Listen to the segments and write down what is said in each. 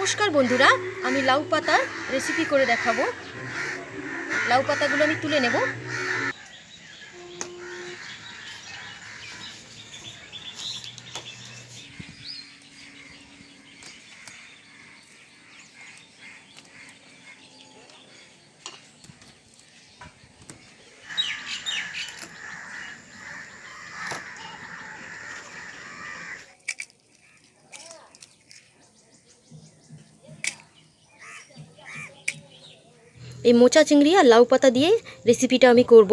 নমস্কার বন্ধুরা আমি লাউ পাতার রেসিপি করে দেখাবো। লাউ পাতাগুলো আমি তুলে নেব। এই মোচা চিংড়ি আর লাউ পাতা দিয়ে রেসিপিটা আমি করব।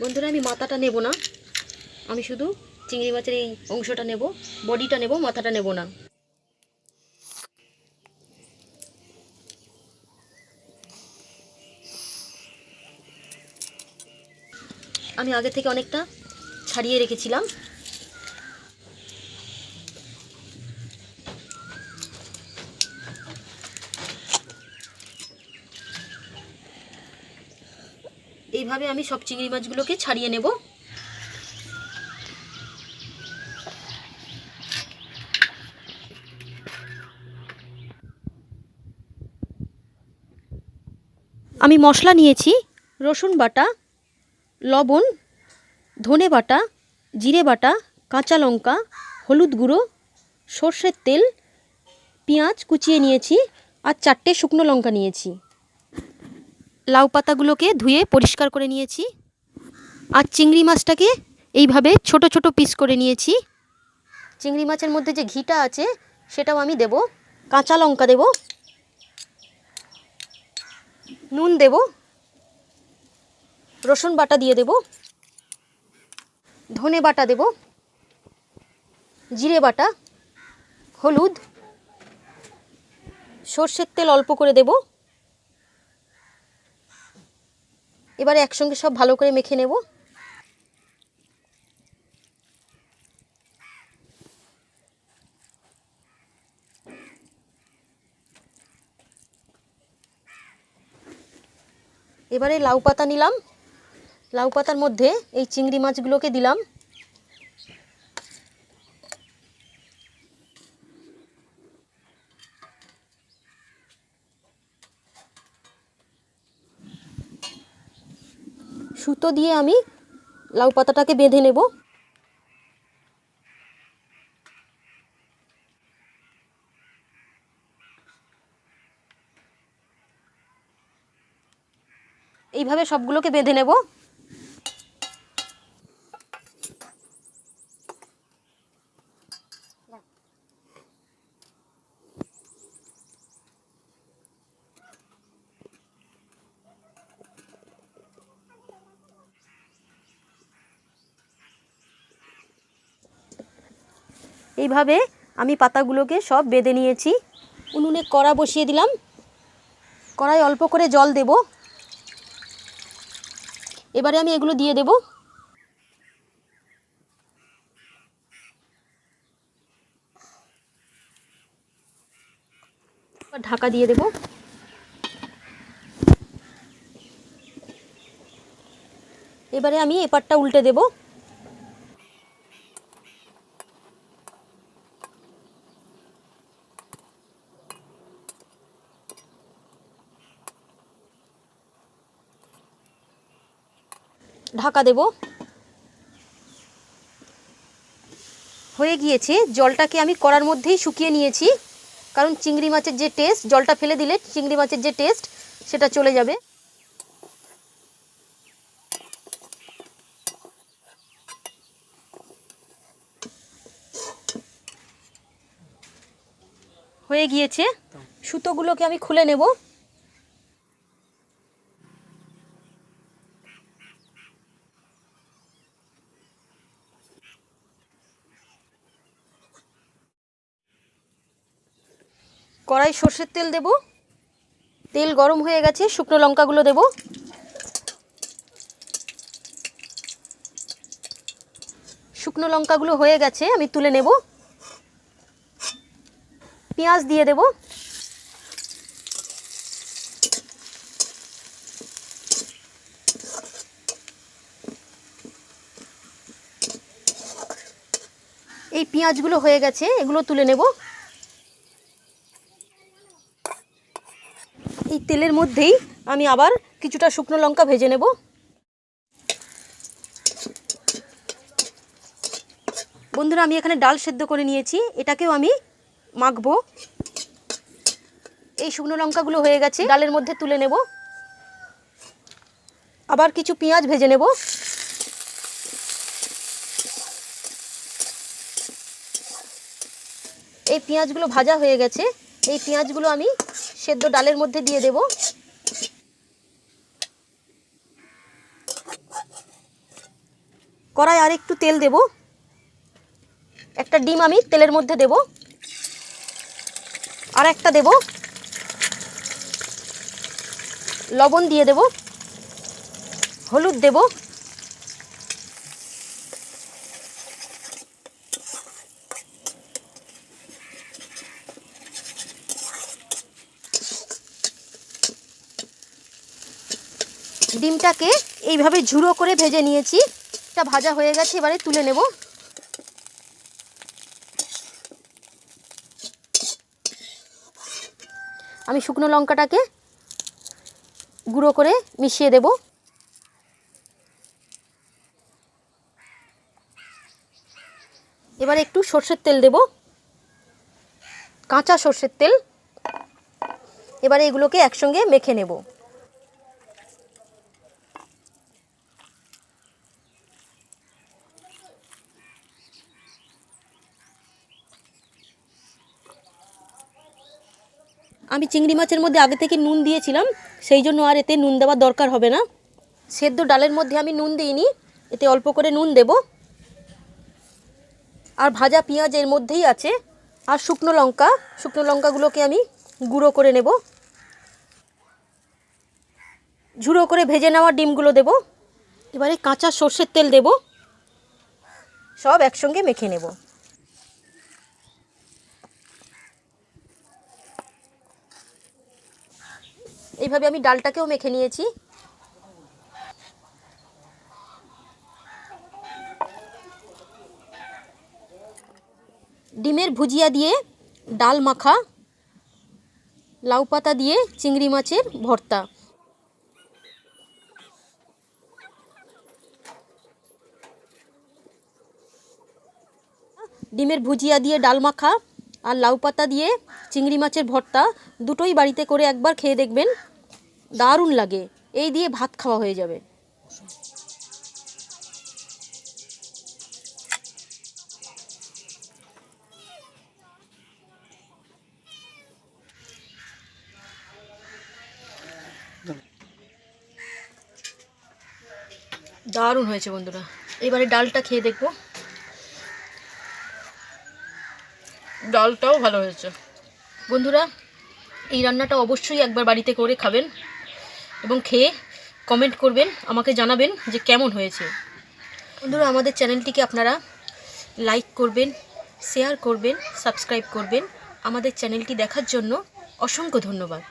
বন্ধুরা, আমি মাথাটা নেব না। আমি শুধু চিংড়ি মাছের এই অংশটা নেব, বডিটা নেব, মাথাটা নেব না। আমি আগে থেকে অনেকটা ছাড়িয়ে রেখেছিলাম। এইভাবে আমি সব চিংড়ি মাছগুলোকে ছাড়িয়ে নেব। আমি মশলা নিয়েছি, রসুন বাটা লবণ, ধনে বাটা, জিরে বাটা, কাঁচা লঙ্কা, হলুদ গুঁড়ো, সর্ষের তেল, পেঁয়াজ কুচিয়ে নিয়েছি আর চারটে শুকনো লঙ্কা নিয়েছি। লাউ পাতাগুলোকে ধুয়ে পরিষ্কার করে নিয়েছি আর চিংড়ি মাছটাকে এইভাবে ছোট ছোট পিস করে নিয়েছি। চিংড়ি মাছের মধ্যে যে ঘিটা আছে সেটাও আমি দেব, কাঁচা লঙ্কা দেব, নুন দেব রসুন বাটা দিয়ে দেব, ধনে বাটা দেব, জিরে বাটা, হলুদ, সর্ষের তেল অল্প করে দেব। এবারে একসঙ্গে সব ভালো করে মেখে নেব। এবারে লাউ পাতা নিলাম। লাউ পাতার মধ্যে এই চিংড়ি মাছগুলোকে দিলাম। সুতো দিয়ে আমি লাউ পাতাটাকে বেঁধে নেব। এইভাবে সবগুলোকে বেঁধে নেব। এইভাবে আমি পাতাগুলোকে সব বেঁধে নিয়েছি। উনুনে কড়া বসিয়ে দিলাম। কড়াই অল্প করে জল দেব। এবারে আমি এগুলো দিয়ে দেব। ঢাকা দিয়ে দেব। এবারে আমি এপারটা উল্টে দেবো। ঢাকা দেব। হয়ে গিয়েছে, জলটাকে আমি কড়ার মধ্যেই শুকিয়ে নিয়েছি। কারণ চিংড়ি মাছের যে টেস্ট জলটা ফেলে দিলে চিংড়ি মাছের যে টেস্ট সেটা চলে যাবে। হয়ে গিয়েছে। সুতোগুলোকে আমি খুলে নেব। কড়াই সর্ষের তেল দেব। তেল গরম হয়ে গেছে, শুকনো লঙ্কাগুলো দেব। শুকনো লঙ্কাগুলো হয়ে গেছে, আমি তুলে নেব। পেঁয়াজ দিয়ে দেব। এই পেঁয়াজগুলো হয়ে গেছে, এগুলো তুলে নেব এই তেলের মধ্যেই আমি আবার কিছুটা শুকনো লঙ্কা ভেজে নেব। বন্ধুরা, আমি এখানে ডাল সেদ্ধ করে নিয়েছি। এটাকেও আমি মাখবো। এই শুকনো লঙ্কাগুলো হয়ে গেছে। ডালের মধ্যে তুলে নেব। আবার কিছু পেঁয়াজ ভেজে নেব। এই পেঁয়াজগুলো ভাজা হয়ে গেছে। এই পেঁয়াজগুলো আমি সেদ্ধ ডালের মধ্যে দিয়ে দেব। কড়াই আর একটু তেল দেব। একটা ডিম আমি তেলের মধ্যে দেব। আর একটা দেব। লবণ দিয়ে দেব। হলুদ দেব। ডিমটাকে এইভাবে ঝুড়ো করে ভেজে নিয়েছি। এটা ভাজা হয়ে গেছে, এবারে তুলে নেব। আমি শুকনো লঙ্কাটাকে গুঁড়ো করে মিশিয়ে দেব। এবারে একটু সর্ষের তেল দেব। কাঁচা সর্ষের তেল। এবারে এগুলোকে একসঙ্গে মেখে নেব। আমি চিংড়ি মাছের মধ্যে আগে থেকে নুন দিয়েছিলাম, সেই জন্য আর এতে নুন দেওয়ার দরকার হবে না। সেদ্ধ ডালের মধ্যে আমি নুন দিইনি, এতে অল্প করে নুন দেব। আর ভাজা পেঁয়াজ এর মধ্যেই আছে, আর শুকনো লঙ্কা, শুকনো লঙ্কাগুলোকে আমি গুঁড়ো করে নেব। ঝুড়ো করে ভেজে নেওয়া ডিমগুলো দেব। এবারে কাঁচা সর্ষের তেল দেব। সব একসঙ্গে মেখে নেব। এইভাবে আমি ডালটাকেও মেখে নিয়েছি। ডিমের ভুজিয়া দিয়ে ডাল মাখা, লাউ পাতা দিয়ে চিংড়ি মাছের ভর্তা। ডিমের ভুজিয়া দিয়ে ডাল মাখা আর লাউ পাতা দিয়ে চিংড়ি মাছের ভর্তা দুটোই বাড়িতে করে একবার খেয়ে দেখবেন, দারুণ লাগে। এই দিয়ে ভাত খাওয়া হয়ে যাবে। দারুণ হয়েছে বন্ধুরা। এবারে ডালটা খেয়ে দেখব। ডালটাও ভালো হয়েছে। বন্ধুরা, এই রান্নাটা অবশ্যই একবার বাড়িতে করে খাবেন এবং খেয়ে কমেন্ট করবেন, আমাকে জানাবেন যে কেমন হয়েছে। বন্ধুরা, আমাদের চ্যানেলটিকে আপনারা লাইক করবেন শেয়ার করবেন সাবস্ক্রাইব করবেন। আমাদের চ্যানেলটি দেখার জন্য অসংখ্য ধন্যবাদ।